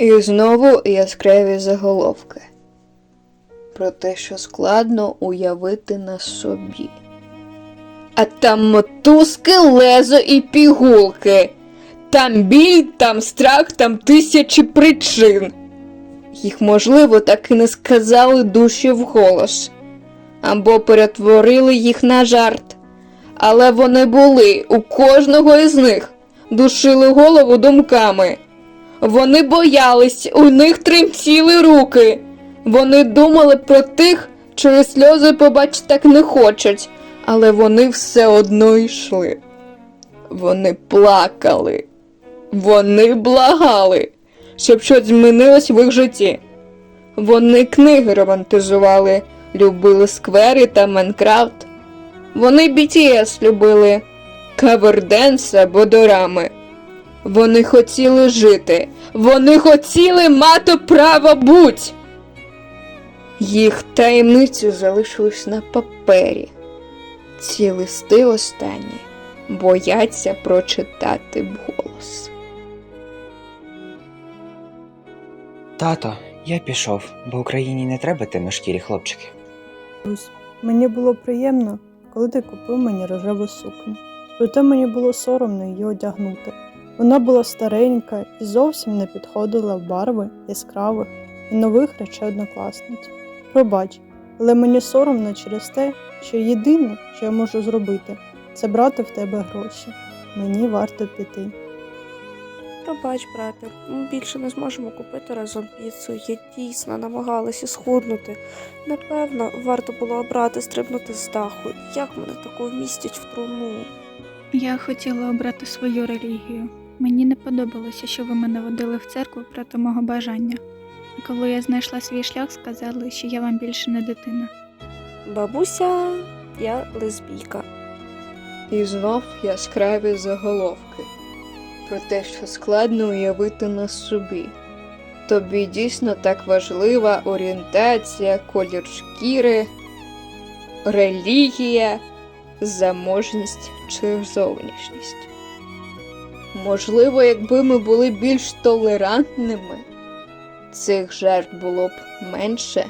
І знову яскраві заголовки про те, що складно уявити на собі. А там мотузки, лезо і пігулки. Там біль, там страх, там тисячі причин. Їх, можливо, так і не сказали душі вголос, або перетворили їх на жарт. Але вони були у кожного із них, душили голову думками. Вони боялись, у них тремтіли руки. Вони думали про тих, чиї сльози побачити так не хочуть, але вони все одно йшли. Вони плакали, вони благали, щоб щось змінилось в їх житті. Вони книги романтизували, любили сквери та Майнкрафт. Вони BTS любили, каверденс або дорами. Вони хотіли жити, вони хотіли мати право буть. Їх таємниці залишились на папері. Ці листи останні бояться прочитати вголос. Тато, я пішов, бо Україні не треба темношкірі хлопчики. Русь, мені було приємно, коли ти купив мені рожеву сукню. Проте мені було соромно її одягнути. Вона була старенька і зовсім не підходила в барви яскравих і нових речей однокласниць. Пробач, але мені соромно через те, що єдине, що я можу зробити, це брати в тебе гроші. Мені варто піти. Пробач, брате, ми більше не зможемо купити разом піцу. Я дійсно намагалася схуднути. Напевно, варто було обрати стрибнути з даху. Як мене тако вмістять в труну? Я хотіла обрати свою релігію. Мені не подобалося, що ви мене водили в церкву проти мого бажання. А коли я знайшла свій шлях, сказали, що я вам більше не дитина. Бабуся, я лесбійка. І знов яскраві заголовки про те, що складно уявити на собі. Тобі дійсно так важлива орієнтація, колір шкіри, релігія, заможність чи зовнішність. Можливо, якби ми були більш толерантними, цих жертв було б менше